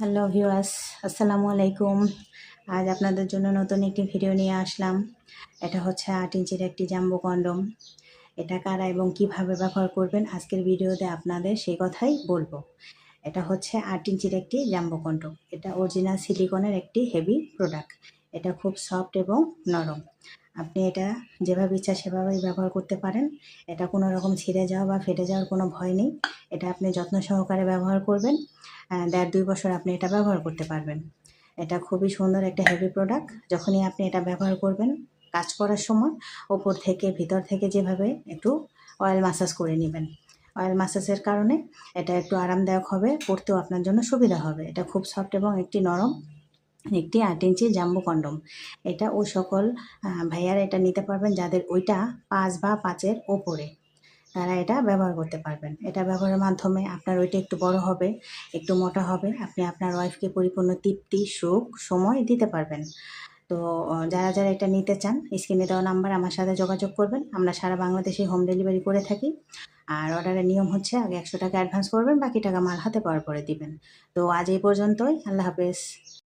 Hello viewers আসসালামু আলাইকুম আজ আপনাদের জন্য নতুন একটি ভিডিও নিয়ে আসলাম। এটা হচ্ছে আট ইঞ্চির একটি জাম্বো কন্ডম। এটা কারা এবং কীভাবে ব্যবহার করবেন আজকের ভিডিওতে আপনাদের সেই কথাই বলব। এটা হচ্ছে আট ইঞ্চির একটি জাম্বো কন্ডম। এটা অরিজিনাল সিলিকনের একটি হেভি প্রোডাক্ট এটা খুব সফট এবং নরম। আপনি এটা যেভাবে ইচ্ছা সেভাবেই ব্যবহার করতে পারেন। এটা কোনো রকম ছিঁড়ে যাওয়া বা ফেটে যাওয়ার কোনো ভয় নেই। এটা আপনি যত্ন সহকারে ব্যবহার করবেন। দেড় দুই বছর আপনি এটা ব্যবহার করতে পারবেন। এটা খুবই সুন্দর একটা হেভি প্রোডাক্ট যখনই আপনি এটা ব্যবহার করবেন কাজ করার সময় ওপর থেকে, ভিতর থেকে যেভাবে একটু অয়েল মাসাজ করে নেবেন। অয়েল মাসাজের কারণে এটা একটু আরামদায়ক হবে পড়তেও আপনার জন্য সুবিধা হবে। এটা খুব সফট এবং একটি নরম একটি আট ইঞ্চি জাম্বু কন্ডম। এটা ও সকল ভাইয়ারা এটা নিতে পারবেন যাদের ওইটা পাঁচ বা পাঁচের ওপরে। তারা এটা ব্যবহার করতে পারবেন। এটা ব্যবহারের মাধ্যমে আপনার ওইটা একটু বড় হবে, একটু মোটা হবে, আপনি আপনার ওয়াইফকে পরিপূর্ণ তৃপ্তি, সুখ, সময় দিতে পারবেন। তো যারা যারা এটা নিতে চান, স্ক্রিনে দেওয়া নাম্বার আমার সাথে যোগাযোগ করবেন। আমরা সারা বাংলাদেশে হোম ডেলিভারি করে থাকি। আর অর্ডারের নিয়ম হচ্ছে আগে একশো টাকা অ্যাডভান্স করবেন, বাকি টাকা মাল হাতে পাওয়ার পরে দিবেন। তো আজ এই পর্যন্তই। আল্লাহ হাফেজ।